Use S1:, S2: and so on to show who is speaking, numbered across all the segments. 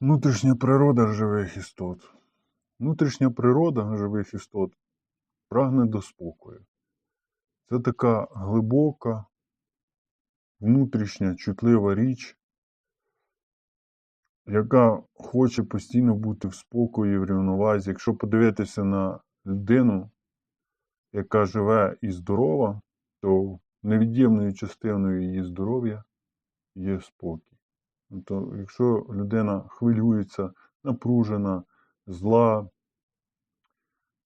S1: Внутрішня природа живих істот. Внутрішня природа живих істот прагне до спокою. Це така глибока, внутрішня, чутлива річ, яка хоче постійно бути в спокої, в рівновазі. Якщо подивитися на людину, яка живе і здорова, то невід'ємною частиною її здоров'я є спокій. Тобто, якщо людина хвилюється, напружена, зла,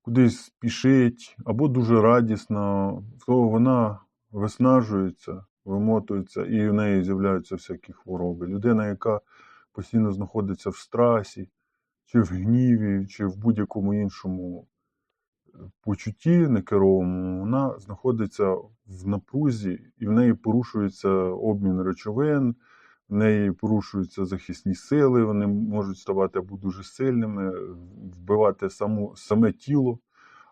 S1: кудись спішить або дуже радісна, то вона виснажується, вимотується і в неї з'являються всякі хвороби. Людина, яка постійно знаходиться в страсі, чи в гніві, чи в будь-якому іншому е, почутті некеровому, вона знаходиться в напрузі, і в неї порушується обмін речовин, в неї порушуються захисні сили, вони можуть ставати або дуже сильними, вбивати саму, саме тіло,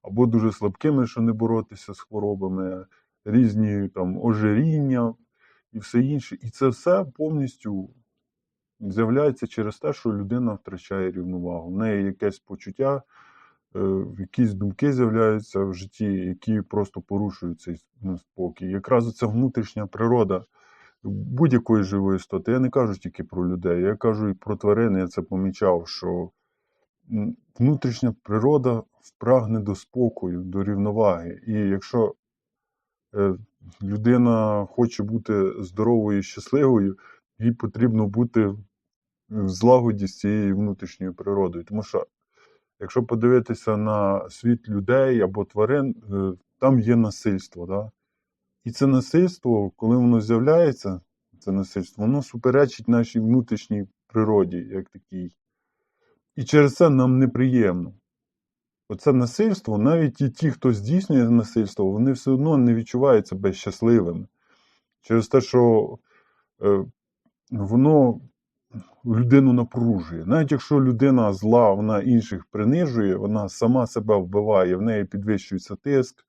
S1: або дуже слабкими, що не боротися з хворобами, різні там ожиріння і все інше. І це все повністю з'являється через те, що людина втрачає рівновагу. В неї якесь почуття, е, якісь думки з'являються в житті, які просто порушують цей ну, спокій. Якраз ця внутрішня природа будь-якої живої істоти. Я не кажу тільки про людей, я кажу і про тварини. Я це помічав, що внутрішня природа прагне до спокою, до рівноваги. І якщо е, людина хоче бути здоровою і щасливою, їй потрібно бути в злагоді з цією внутрішньою природою. Тому що, якщо подивитися на світ людей або тварин, е, там є насильство. Да? І це насильство, коли воно з'являється, це насильство, воно суперечить нашій внутрішній природі, як такій. І через це нам неприємно. Оце насильство, навіть і ті, хто здійснює насильство, вони все одно не відчувають себе щасливими. Через те, що е, воно людину напружує. Навіть якщо людина зла, вона інших принижує, вона сама себе вбиває, в неї підвищується тиск,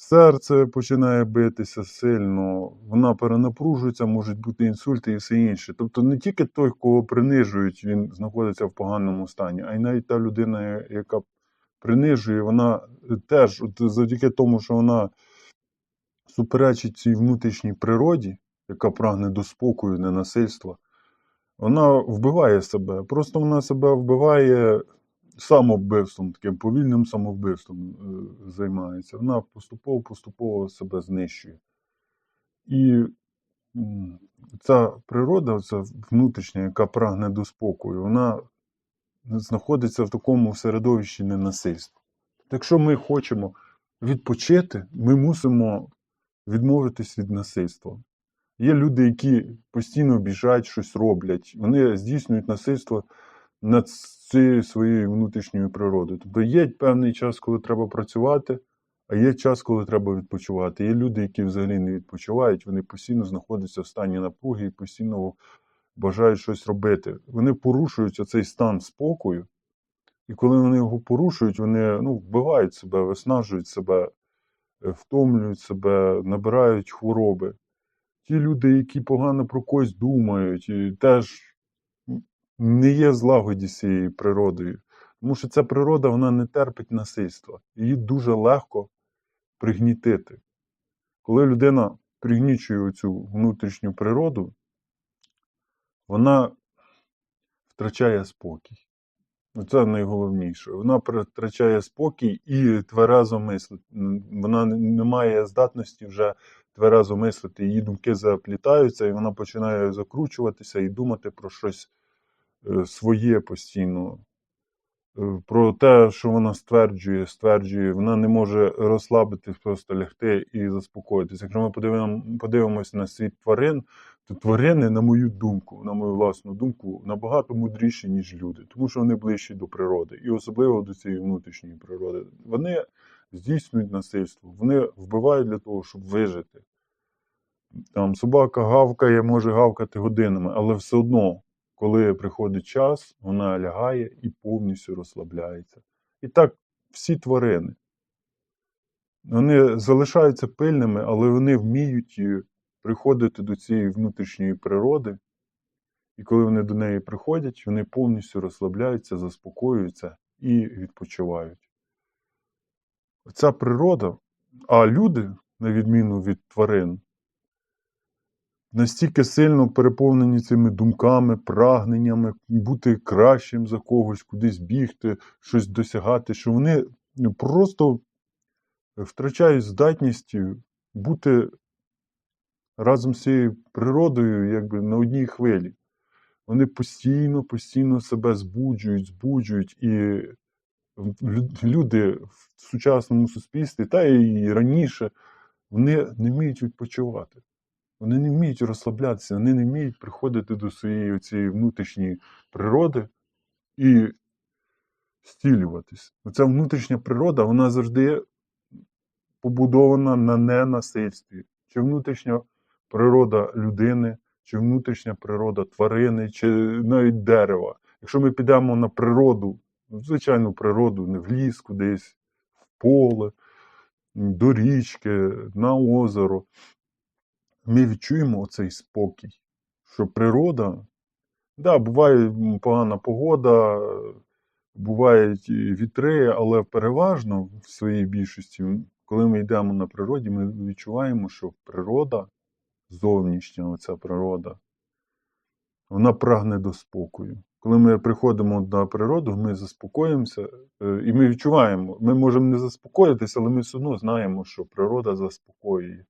S1: серце починає битися сильно, вона перенапружується, можуть бути інсульти і все інше. Тобто не тільки той, кого принижують, він знаходиться в поганому стані, а й навіть та людина, яка принижує, вона теж, от завдяки тому, що вона суперечить цій внутрішній природі, яка прагне до спокою, ненасильства, вона вбиває себе. Просто вона себе вбиває самовбивством, таким повільним самовбивством е, займається. Вона поступово-поступово себе знищує. І ця природа, ця внутрішня, яка прагне до спокою, вона знаходиться в такому середовищі ненасильства. Якщо ми хочемо відпочити, ми мусимо відмовитись від насильства. Є люди, які постійно біжать, щось роблять, вони здійснюють насильство над цією своєю внутрішньою природою. Тобто є певний час, коли треба працювати, а є час, коли треба відпочивати. Є люди, які взагалі не відпочивають, вони постійно знаходяться в стані напруги і постійно бажають щось робити. Вони порушують оцей стан спокою, і коли вони його порушують, вони ну, вбивають себе, виснажують себе, е, втомлюють себе, набирають хвороби. Ті люди, які погано про когось думають, і теж не є злагоді з цією природою. Тому що ця природа вона не терпить насильства. Її дуже легко пригнітити. Коли людина пригнічує цю внутрішню природу, вона втрачає спокій. Це найголовніше. Вона втрачає спокій і тверезо мислить. Вона не має здатності вже тверезо мислити. Її думки заплітаються, і вона починає закручуватися і думати про щось своє постійно. Е, Про те, що вона стверджує, стверджує, вона не може розслабитись, просто лягти і заспокоїтися. Якщо ми подивимо, подивимося на світ тварин, то тварини, на мою думку, на мою власну думку, набагато мудріші, ніж люди, тому що вони ближчі до природи, і особливо до цієї внутрішньої природи. Вони здійснюють насильство, вони вбивають для того, щоб вижити. Там собака гавкає, може гавкати годинами, але все одно, коли приходить час, вона лягає і повністю розслабляється. І так всі тварини. Вони залишаються пильними, але вони вміють приходити до цієї внутрішньої природи І коли вони до неї приходять, вони повністю розслабляються, заспокоюються і відпочивають. Ця природа, а люди, на відміну від тварин, настільки сильно переповнені цими думками, прагненнями, бути кращим за когось, кудись бігти, щось досягати, що вони просто втрачають здатність бути разом з цією природою, якби на одній хвилі. Вони постійно, постійно себе збуджують, збуджують, і люди в сучасному суспільстві, та і раніше, вони не вміють відпочивати. Вони не вміють розслаблятися, вони не вміють приходити до своєї цієї внутрішньої природи і стілюватись. Оця внутрішня природа, вона завжди побудована на ненасильстві. Чи внутрішня природа людини, чи внутрішня природа тварини, чи навіть дерева. Якщо ми підемо на природу, звичайну природу, не в ліс кудись, в поле, до річки, на озеро, ми відчуємо оцей спокій, що природа, да, буває погана погода, е, бувають вітри, але переважно в своїй більшості, коли ми йдемо на природі, ми відчуваємо, що природа, зовнішня оця природа, вона прагне до спокою. Коли ми приходимо на природу, ми заспокоїмося е, і ми відчуваємо, ми можемо не заспокоїтися, але ми все одно знаємо, що природа заспокоює.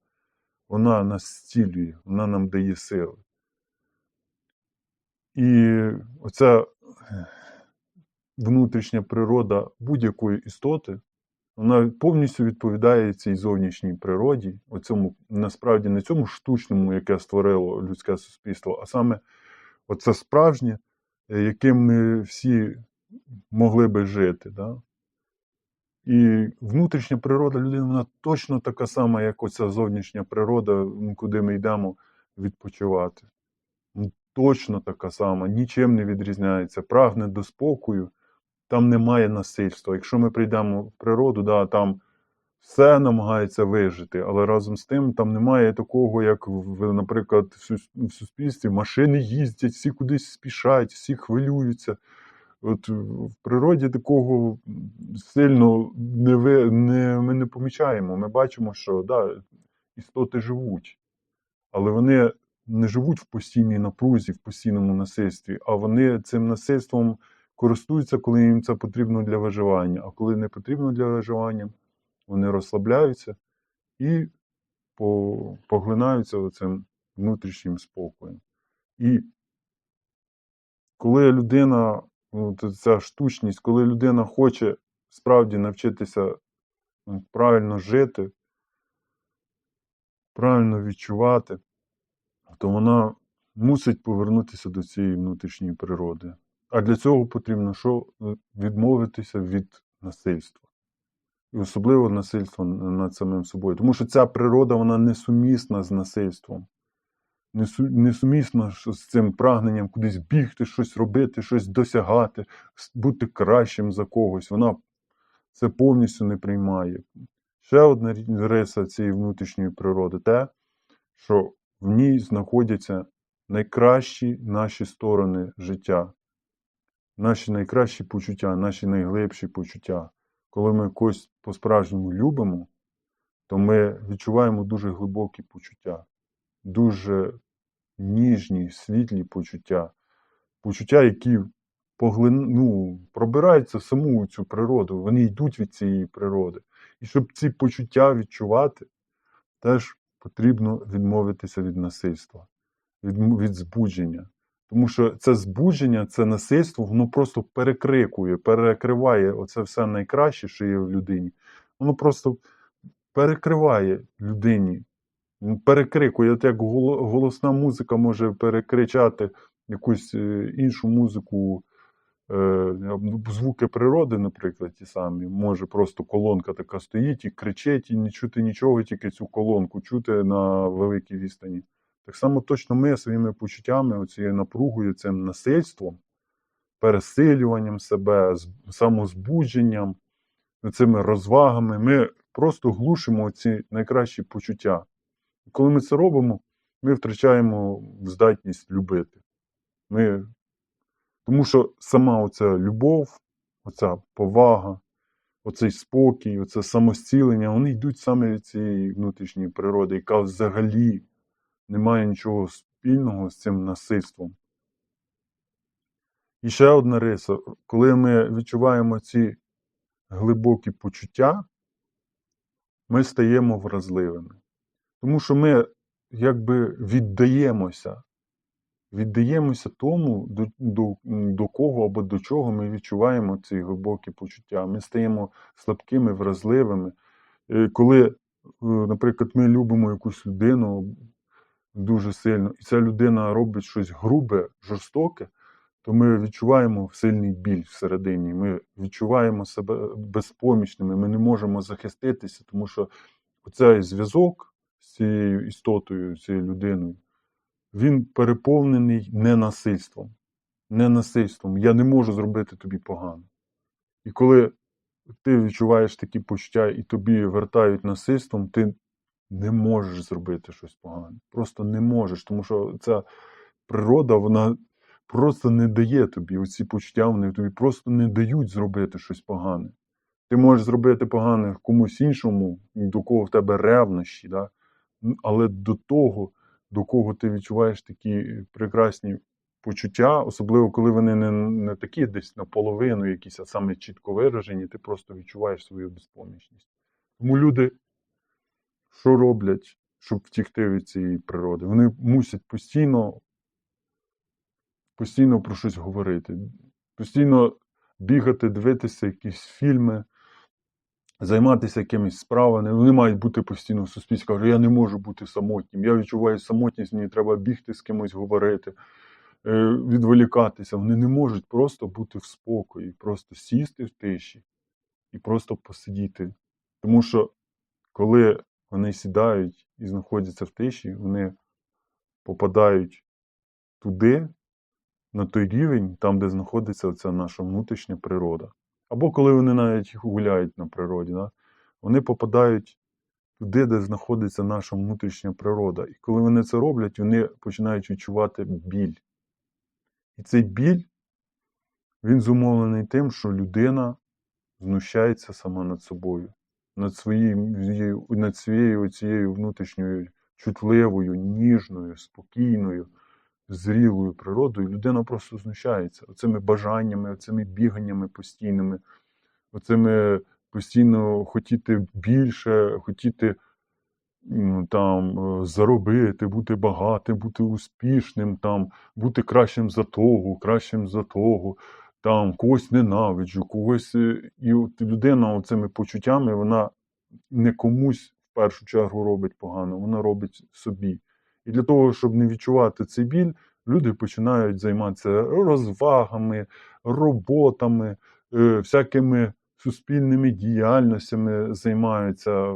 S1: Вона нас зцілює, вона нам дає сили. І оця внутрішня природа будь-якої істоти, вона повністю відповідає цій зовнішній природі, оцьому, насправді не цьому штучному, яке створило людське суспільство, а саме оце справжнє, е, яким ми всі могли би жити. Да? І внутрішня природа людини, вона точно така сама, як оця зовнішня природа, куди ми йдемо відпочивати. Точно така сама, нічим не відрізняється. Прагне до спокою, там немає насильства. Якщо ми прийдемо в природу, да, там все намагається вижити, але разом з тим там немає такого, як, в, наприклад, в суспільстві машини їздять, всі кудись спішать, всі хвилюються. От в природі такого сильно не ви, не, ми не помічаємо. Ми бачимо, що да, істоти живуть, але вони не живуть в постійній напрузі, в постійному насильстві, а вони цим насильством користуються, коли їм це потрібно для виживання. А коли не потрібно для виживання, вони розслабляються і поглинаються цим внутрішнім спокоєм. І коли людина, от ця штучність, коли людина хоче справді навчитися правильно жити, правильно відчувати, то вона мусить повернутися до цієї внутрішньої природи. А для цього потрібно що? Е, Відмовитися від насильства. І особливо насильства над самим собою. Тому що ця природа вона несумісна з насильством. Несу- Несумісна ж з цим прагненням кудись бігти, щось робити, щось досягати, бути кращим за когось. Вона це повністю не приймає. Ще одна риса цієї внутрішньої природи те, що в ній знаходяться найкращі наші сторони життя, наші найкращі почуття, наші найглибші почуття. Коли ми когось по-справжньому любимо, то ми відчуваємо дуже глибокі почуття, дуже ніжні, світлі почуття, почуття, які поглин... ну, пробираються в саму цю природу, вони йдуть від цієї природи. І щоб ці почуття відчувати, теж потрібно відмовитися від насильства, від, від збудження. Тому що це збудження, це насильство, воно просто перекрикує, перекриває оце все найкраще, що є в людині. Воно просто перекриває людині, перекрикує, як голосна музика може перекричати якусь е, іншу музику, е, ну, звуки природи, наприклад, ті самі. Може просто колонка така стоїть і кричить, і не чути нічого, тільки цю колонку чути на великій відстані. Так само точно ми своїми почуттями, оцією напругою, цим насильством, пересилюванням себе, самозбудженням, цими розвагами, ми просто глушимо ці найкращі почуття. Коли ми це робимо, ми втрачаємо здатність любити. Ми... Тому що сама оця любов, оця повага, оцей спокій, оце самостілення, вони йдуть саме від цієї внутрішньої природи, яка взагалі не має нічого спільного з цим насильством. І ще одна риса, коли ми відчуваємо ці глибокі почуття, ми стаємо вразливими. Тому що ми якби віддаємося, віддаємося тому, до, до, до кого або до чого ми відчуваємо ці глибокі почуття. Ми стаємо слабкими, вразливими. Е, Коли, е, наприклад, ми любимо якусь людину дуже сильно, і ця людина робить щось грубе, жорстоке, то ми відчуваємо сильний біль всередині. Ми відчуваємо себе безпомічними, ми не можемо захиститися, тому що оцей зв'язок з цією істотою, цією людиною, він переповнений ненасильством. Ненасильством. Я не можу зробити тобі погано. І коли ти відчуваєш такі почуття і тобі вертають насильством, ти не можеш зробити щось погане. Просто не можеш, тому що ця природа, вона просто не дає тобі оці почуття, вони тобі просто не дають зробити щось погане. Ти можеш зробити погане комусь іншому, до кого в тебе ревнощі, да? Але до того, до кого ти відчуваєш такі прекрасні почуття, особливо коли вони не, не такі десь наполовину, якісь, а саме чітко виражені, ти просто відчуваєш свою безпомічність. Тому люди, що роблять, щоб втікти від цієї природи? Вони мусять постійно постійно про щось говорити, постійно бігати, дивитися якісь фільми, займатися якимись справами. Вони мають бути постійно в суспільстві. Кажуть, я не можу бути самотнім. Я відчуваю самотність, мені треба бігти з кимось говорити, е, відволікатися. Вони не можуть просто бути в спокої, просто сісти в тиші і просто посидіти. Тому що коли вони сідають і знаходяться в тиші, вони попадають туди, на той рівень, там, де знаходиться ця наша внутрішня природа. Або коли вони навіть гуляють на природі, да? вони попадають туди, де знаходиться наша внутрішня природа. І коли вони це роблять, вони починають відчувати біль. І цей біль, він зумовлений тим, що людина знущається сама над собою, над своєю, над своєю цією внутрішньою чутливою, ніжною, спокійною зрілою природою, людина просто знущається оцими бажаннями, оцими біганнями постійними, оцими постійно хотіти більше, хотіти там е, заробити, бути багатим, бути успішним, там, бути кращим за того, кращим за того, там когось ненавиджу, когось. е, І от людина оцими почуттями, вона не комусь в першу чергу робить погано, вона робить собі. І для того, щоб не відчувати цей біль, люди починають займатися розвагами, роботами, е, всякими суспільними діяльностями займаються.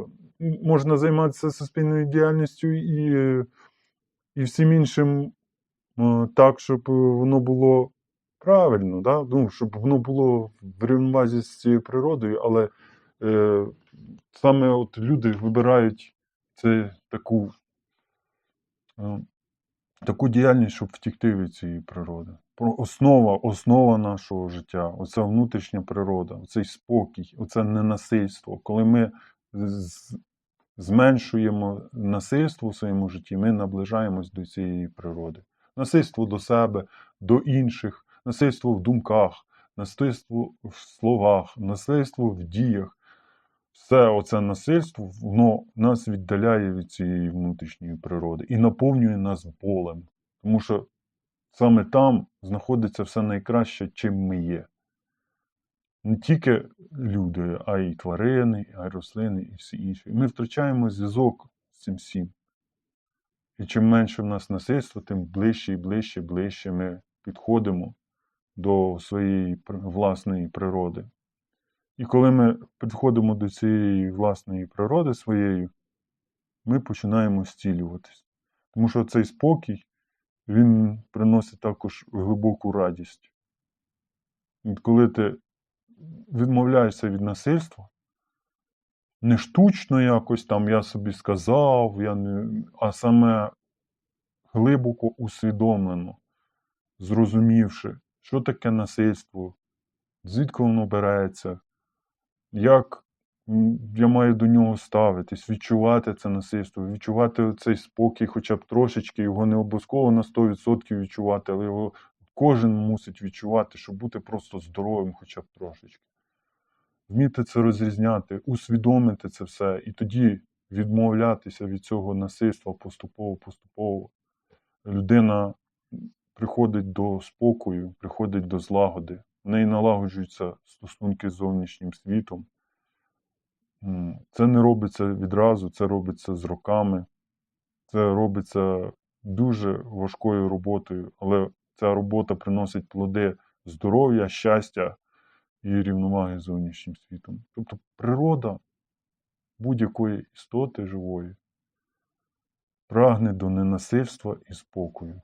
S1: Можна займатися суспільною діяльністю і, і всім іншим е, так, щоб воно було правильно, да? ну, щоб воно було в рівновазі з цією природою, але е, саме от люди вибирають це таку таку діяльність, щоб втікти від цієї природи. Основа, основа нашого життя, оця внутрішня природа, оцей спокій, оце ненасильство. Коли ми зменшуємо насильство в своєму житті, ми наближаємось до цієї природи. Насильство до себе, до інших, насильство в думках, насильство в словах, насильство в діях. Все оце насильство, воно нас віддаляє від цієї внутрішньої природи і наповнює нас болем. Тому що саме там знаходиться все найкраще, чим ми є. Не тільки люди, а й тварини, а й рослини, і всі інші. Ми втрачаємо зв'язок з цим всім. І чим менше в нас насильства, тим ближче і ближче, ближче ми підходимо до своєї власної природи. І коли ми підходимо до цієї власної природи своєї, ми починаємо зцілюватись. Тому що цей спокій, він приносить також глибоку радість. От коли ти відмовляєшся від насильства, не штучно якось там я собі сказав, я не, а саме глибоко усвідомлено. зрозумівши, що таке насильство, звідки воно береться, як я маю до нього ставитись, відчувати це насильство, відчувати цей спокій хоча б трошечки, його не обов'язково на 100% відчувати, але його кожен мусить відчувати, щоб бути просто здоровим хоча б трошечки. Вміти це розрізняти, усвідомити це все, і тоді відмовлятися від цього насильства поступово-поступово. Людина приходить до спокою, приходить до злагоди, в неї налагоджуються стосунки з зовнішнім світом. Це не робиться відразу, це робиться з роками, це робиться дуже важкою роботою, але ця робота приносить плоди здоров'я, щастя і рівноваги з зовнішнім світом. Тобто природа будь-якої істоти живої прагне до ненасильства і спокою.